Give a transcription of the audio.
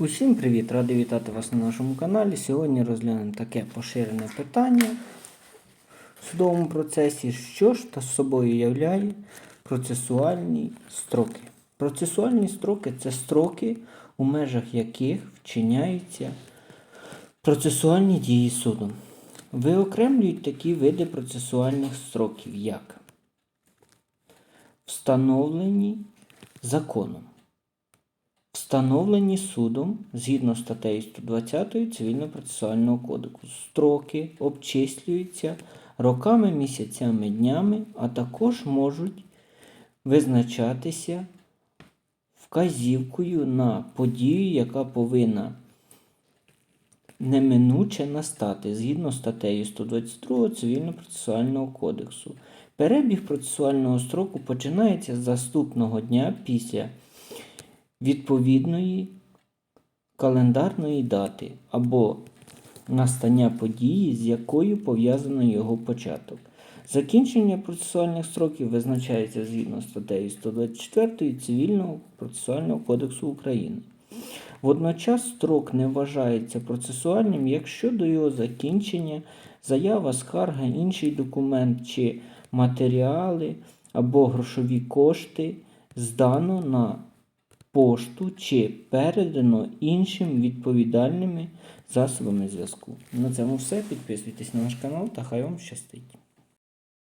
Усім привіт! Радий вітати вас на нашому каналі. Сьогодні розглянемо таке поширене питання в судовому процесі, що ж та собою являє процесуальні строки. Процесуальні строки це строки, у межах яких вчиняються процесуальні дії суду. Виокремлюють такі види процесуальних строків, як встановлені законом. Встановлені судом згідно статтею 120 Цивільно-процесуального кодексу. Строки обчислюються роками, місяцями, днями, а також можуть визначатися вказівкою на подію, яка повинна неминуче настати згідно статтею 122 Цивільно-процесуального кодексу. Перебіг процесуального строку починається з заступного дня після відповідної календарної дати або настання події, з якою пов'язано його початок. Закінчення процесуальних строків визначається згідно статтею 124 Цивільного процесуального кодексу України. Водночас строк не вважається процесуальним, якщо до його закінчення заява, скарга, інший документ чи матеріали або грошові кошти здано на пошту чи передано іншим відповідальними засобами зв'язку. На цьому все. Підписуйтесь на наш канал та хай вам щастить.